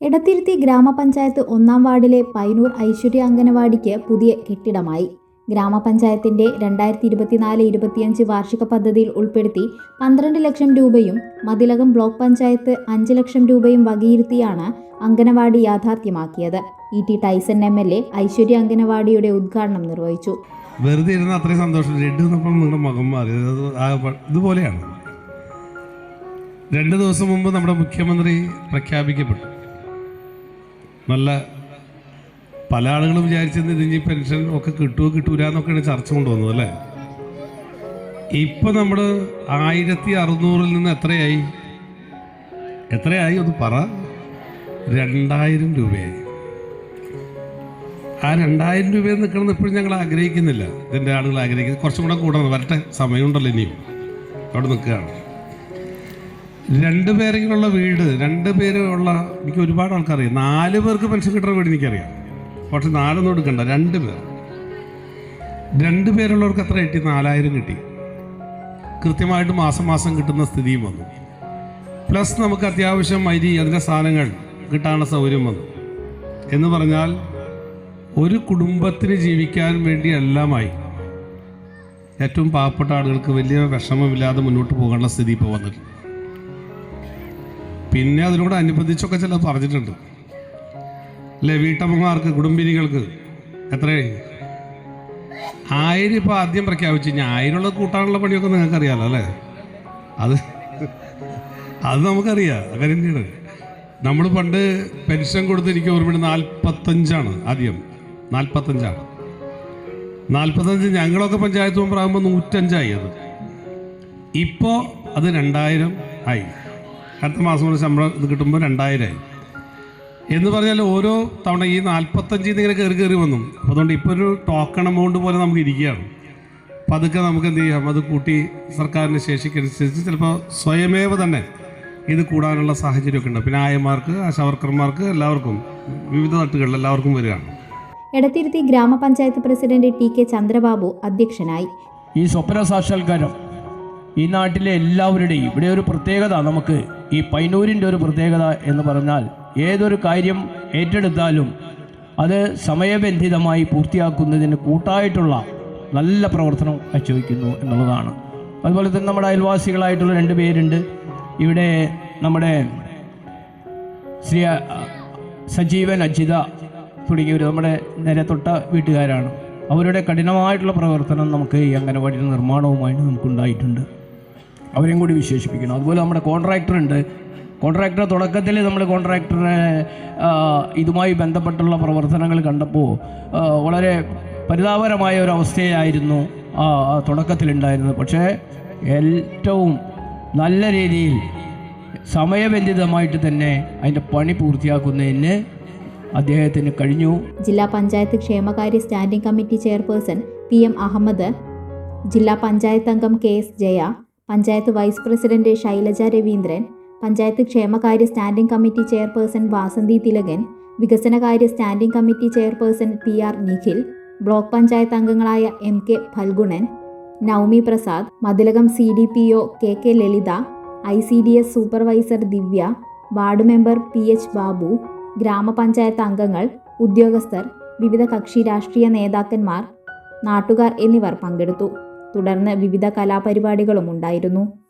എടത്തിരുത്തി ഗ്രാമപഞ്ചായത്ത് ഒന്നാം വാർഡിലെ പൈനൂർ ഐശ്വര്യ അംഗനവാടിക്ക് പുതിയ കെട്ടിടമായി. ഗ്രാമപഞ്ചായത്തിന്റെ രണ്ടായിരത്തി ഇരുപത്തിനാല് ഇരുപത്തിയഞ്ച് വാർഷിക പദ്ധതിയിൽ ഉൾപ്പെടുത്തി പന്ത്രണ്ട് ലക്ഷം രൂപയും മതിലകം ബ്ലോക്ക് പഞ്ചായത്ത് അഞ്ച് ലക്ഷം രൂപയും വകയിരുത്തിയാണ് anganwadi യാഥാർത്ഥ്യമാക്കിയത്. E T Tyson M L A Aishwarya അംഗനവാടിയുടെ ഉദ്ഘാടനം നിർവഹിച്ചു. വെറുതെ ഇരുന്ന് അത്രയും സന്തോഷം. ദിവസം നിങ്ങളുടെ മുഖം മാറി. ഇതുപോലെയാണ്. രണ്ട് ദിവസം മുമ്പ് നമ്മുടെ മുഖ്യമന്ത്രി പ്രഖ്യാപിക്കപ്പെട്ടു. നല്ല പല ആളുകളും വിചാരിച്ചത് ഇതിന് പെൻഷൻ ഒക്കെ കിട്ടുമോ കിട്ടൂല എന്നൊക്കെയാണ് ചർച്ച കൊണ്ടുവന്നത് അല്ലേ? ഇപ്പം നമ്മൾ ആയിരത്തി അറുന്നൂറിൽ നിന്ന് എത്രയായി? എത്രയായി? ഒന്ന് പറ. രണ്ടായിരം രൂപയായി. ആ രണ്ടായിരം രൂപയിൽ നിൽക്കണം ഇപ്പോഴും ഞങ്ങൾ ആഗ്രഹിക്കുന്നില്ല. ഇതിന്റെ ആളുകൾ ആഗ്രഹിക്കുന്നത് കുറച്ചും കൂടെ കൂടണം. വരട്ടെ സമയമുണ്ടല്ലോ ഇനിയും. അവിടെ നിൽക്കുകയാണ്. രണ്ട് പേരെങ്കിലുള്ള വീട് രണ്ട് പേരുള്ള എനിക്ക് ഒരുപാട് ആൾക്കറിയാം നാല് പേർക്ക് പെൻഷൻ കിട്ടുന്ന വീട് എനിക്കറിയാം. പക്ഷെ നാലൊന്നും എടുക്കണ്ട രണ്ട് പേർ. രണ്ട് പേരുള്ളവർക്ക് എത്ര കിട്ടി? നാലായിരം കിട്ടി. കൃത്യമായിട്ട് മാസം മാസം കിട്ടുന്ന സ്ഥിതിയും വന്നു. പ്ലസ് നമുക്ക് അത്യാവശ്യം അരി അതിന്റെ സാധനങ്ങൾ കിട്ടാനുള്ള സൗകര്യം വന്നു. എന്ന് പറഞ്ഞാൽ ഒരു കുടുംബത്തിന് ജീവിക്കാൻ വേണ്ടി എല്ലാമായി ഏറ്റവും പാവപ്പെട്ട ആളുകൾക്ക് വലിയ വിഷമമില്ലാതെ മുന്നോട്ട് പോകാനുള്ള സ്ഥിതി ഇപ്പോൾ വന്നിട്ടുണ്ട്. പിന്നെ അതിനോട് അനുബന്ധിച്ചൊക്കെ ചില പറഞ്ഞിട്ടുണ്ട്. അല്ലേ വീട്ടമ്മമാർക്ക് കുടുംബിനികൾക്ക്? എത്ര? ആയിരം ഇപ്പോൾ ആദ്യം പ്രഖ്യാപിച്ചു. ഇനി ആയിരമുള്ള കൂട്ടാനുള്ള പണിയൊക്കെ നിങ്ങൾക്കറിയാമല്ലോ അല്ലേ? അത് അത് നമുക്കറിയാം. അങ്ങനെ തന്നെയാണ്. നമ്മൾ പണ്ട് പെൻഷൻ കൊടുത്ത് എനിക്ക് ഓർമ്മയുണ്ട് നാൽപ്പത്തഞ്ചാണ് ആദ്യം. നാൽപ്പത്തഞ്ചാണ് നാൽപ്പത്തഞ്ച് ഞങ്ങളൊക്കെ പഞ്ചായത്ത് മെമ്പറാകുമ്പോൾ നൂറ്റഞ്ചായി അത്. ഇപ്പോൾ അത് രണ്ടായിരം ആയി. അടുത്ത മാസം കൊണ്ട് ശമ്പളം ഇത് കിട്ടുമ്പോൾ രണ്ടായിരമായി എന്ന് പറഞ്ഞാൽ ഓരോ തവണ ഈ നാൽപ്പത്തഞ്ചിൽ നിന്ന് ഇങ്ങനെ കയറി കയറി വന്നു. അപ്പോൾ അതുകൊണ്ട് ഇപ്പോൾ ഒരു ടോക്കൺ എമൗണ്ട് പോലെ നമുക്ക് ഇരിക്കുകയാണ്. അപ്പം അതൊക്കെ നമുക്ക് എന്ത് ചെയ്യാം? അത് കൂട്ടി സർക്കാരിന്റെ ശേഷിക്കനുസരിച്ച് ചിലപ്പോൾ സ്വയമേവ തന്നെ ഇത് കൂടാനുള്ള സാഹചര്യമൊക്കെ ഉണ്ട്. പിന്നെ ആയമാർക്ക് ആശാവർക്കർമാർക്ക് എല്ലാവർക്കും വിവിധ തട്ടുകളിൽ എല്ലാവർക്കും വരികയാണ്. എടത്തിരുത്തി ഗ്രാമപഞ്ചായത്ത് പ്രസിഡന്റ് ടി കെ ചന്ദ്രബാബു അധ്യക്ഷനായി. ഈ സ്വപ്ന സാക്ഷാത്കാരം ഈ നാട്ടിലെ എല്ലാവരുടെയും ഇവിടെ ഒരു പ്രത്യേകത നമുക്ക് ഈ പൈനൂരിന്റെ ഒരു പ്രത്യേകത എന്ന് പറഞ്ഞാൽ ഏതൊരു കാര്യം ഏറ്റെടുത്താലും അത് സമയബന്ധിതമായി പൂർത്തിയാക്കുന്നതിന് കൂട്ടായിട്ടുള്ള നല്ല പ്രവർത്തനം കാഴ്ചവെക്കുന്നു എന്നുള്ളതാണ്. അതുപോലെ തന്നെ നമ്മുടെ അയൽവാസികളായിട്ടുള്ള രണ്ട് പേരുണ്ട്. ഇവിടെ നമ്മുടെ ശ്രീ സജീവൻ അജിത തുടങ്ങിയവർ നമ്മുടെ നേരെ തൊട്ട വീട്ടുകാരാണ്. അവരുടെ കഠിനമായിട്ടുള്ള പ്രവർത്തനം നമുക്ക് ഈ അംഗനവാടിയുടെ നിർമ്മാണവുമായിട്ട് നമുക്കുണ്ടായിട്ടുണ്ട്. അവരെയും കൂടി വിശേഷിപ്പിക്കണം. അതുപോലെ നമ്മുടെ കോൺട്രാക്ടർ ഉണ്ട്. കോൺട്രാക്ടർ തുടക്കത്തിൽ നമ്മൾ കോൺട്രാക്ടറെ ഇതുമായി ബന്ധപ്പെട്ടുള്ള പ്രവർത്തനങ്ങൾ കണ്ടപ്പോൾ വളരെ പരിതാപകരമായ ഒരു അവസ്ഥയായിരുന്നു തുടക്കത്തിലുണ്ടായിരുന്നത്. പക്ഷേ ഏറ്റവും നല്ല രീതിയിൽ സമയബന്ധിതമായിട്ട് തന്നെ അതിന്റെ പണി പൂർത്തിയാക്കുന്നതിന് അദ്ദേഹത്തിന് കഴിഞ്ഞു. ജില്ലാ പഞ്ചായത്ത് ക്ഷേമകാര്യ standing committee chairperson P M Ahammed ജില്ലാ പഞ്ചായത്ത് അംഗം K S Jaya panchayat vice president Shailaja Raveendran panchayat ക്ഷേമകാര്യ standing committee chairperson Vasanthi Thilakan വികസനകാര്യ standing committee chairperson P R Nikhil block panchayat അംഗങ്ങളായ M K Phalgunan Navami Prasad Mathilakam C D P O K K Lalitha I C D S supervisor Divya ward member P H Babu ഗ്രാമപഞ്ചായത്ത് അംഗങ്ങൾ ഉദ്യോഗസ്ഥർ വിവിധ കക്ഷി രാഷ്ട്രീയ നേതാക്കന്മാർ നാട്ടുകാർ എന്നിവർ പങ്കെടുത്തു. തുടർന്ന് വിവിധ കലാപരിപാടികളും ഉണ്ടായിരുന്നു.